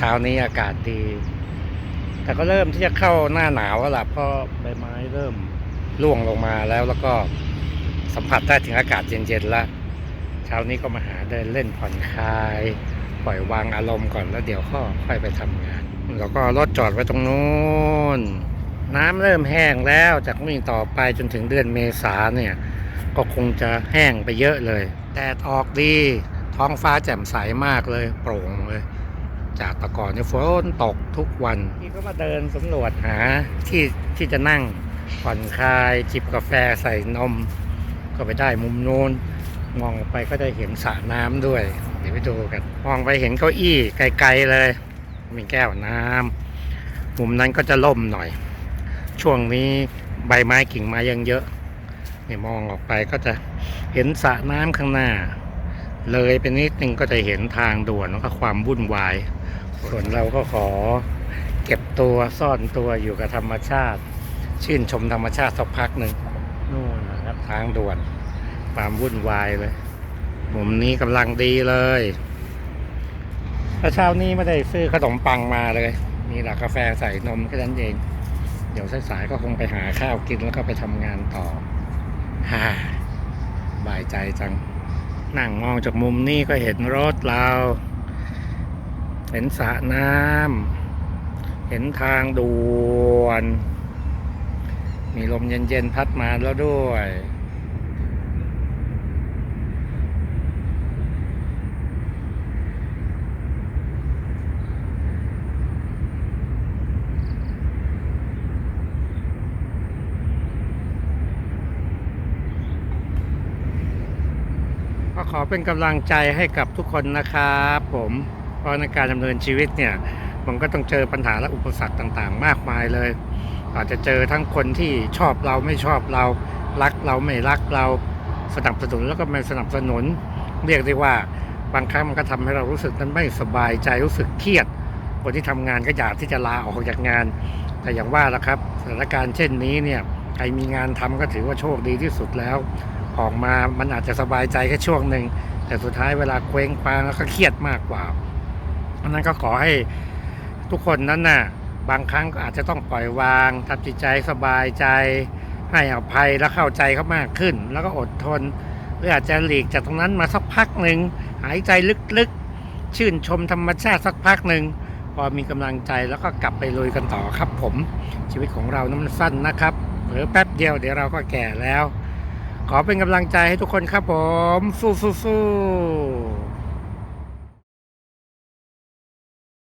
ช้านี้อากาศดี แต่ก็เริ่มที่จะเข้าหน้าหนาวแล้วล่ะเพราะใบไม้เริ่มร่วงลงมาแล้วแล้วก็สัมผัสได้ถึงอากาศเย็นๆแล้วเช้านี้ก็มาหาเดินเล่นผ่อนคลาย ปล่อยวางอารมณ์ก่อนแล้วเดี๋ยวก็ค่อยไปทำงาน แล้วก็รถจอดไว้ตรงนู้นน้ำเริ่มแห้งแล้วจากนี้ต่อไปจนถึงเดือนเมษาเนี่ย ก็คงจะแห้งไปเยอะเลยแดดออกดี ท้องฟ้าแจ่มใสมากเลย โปร่งเลย จากต่ก่อนเนี่ยฝนตกทุกวันนี่ก็มาเดินสำรวจหาที่ที่จะนั่งผ่อนคลายจิบกาแฟใส่นม ก็ไปได้มุมโน้นมองไปก็ได้เห็นสระน้ำด้วย เดี๋ยวไปดูกัน มองไปเห็นเก้าอี้ไกลๆเลย มีแก้วน้ำมุมนั้นก็จะล่มหน่อย ช่วงนี้ใบไม้กิ่งไม้ยังเยอะนี่มองออกไปก็จะเห็นสระน้ำข้างหน้า เลยไปนิดนึงก็จะเห็นทางด่วนแล้วก็ความวุ่นวาย ส่วนเราก็ขอเก็บตัวซ่อนตัวอยู่กับธรรมชาติ ชื่นชมธรรมชาติสักพักหนึ่งนู่นนะครับทางด่วน ความวุ่นวายเลยมุมนี้กำลังดีเลยแล้วเช้านี้ไม่ได้ซื้อขนมปังมาเลย มีหลักกาแฟใส่นมแค่นั้นเอง เดี๋ยวสายๆก็คงไปหาข้าวกินแล้วก็ไปทำงานต่อฮ่าบายใจจัง นั่งมองจากมุมนี้ก็เห็นรถเรา เห็นสระน้ำเห็นทางด่วน มีลมเย็นๆพัดมาแล้วด้วย ขอเป็นกำลังใจให้กับทุกคนนะครับผมเพราะในการดำเนินชีวิตเนี่ยมันก็ต้องเจอปัญหาและอุปสรรคต่างๆ มากมายเลย อาจจะเจอทั้งคนที่ชอบเราไม่ชอบเรา รักเราไม่รักเราสนับสนุนแล้วก็ไม่สนับสนุน เรียกได้ว่าบางครั้งมันก็ทำให้เรารู้สึกนั้นไม่สบายใจรู้สึกเครียด คนที่ทำงานก็อยากที่จะลาออกจากงาน แต่อย่างว่าละครับสถานการณ์เช่นนี้เนี่ยใครมีงานทำก็ถือว่าโชคดีที่สุดแล้ว ออกมามันอาจจะสบายใจแค่ช่วงหนึ่งแต่สุดท้ายเวลาเคว้งคว้างแล้วก็เครียดมากกว่าอันนั้นก็ขอให้ทุกคนนั้นน่ะบางครั้งก็อาจจะต้องปล่อยวางทำจิตใจสบายใจ ให้อภัยและเข้าใจเขามากขึ้น แล้วก็อดทนหรืออาจจะหลีกจากตรงนั้นมาสักพักหนึ่งหายใจลึกๆ ชื่นชมธรรมชาติสักพักหนึ่งพอมีกำลังใจแล้วก็กลับไปลุยกันต่อครับผม ชีวิตของเรานั้นมันสั้นนะครับเผลอแป๊บเดียวเดี๋ยวเราก็แก่แล้ว ขอเป็นกำลังใจให้ทุกคนครับผม สู้สู้สู้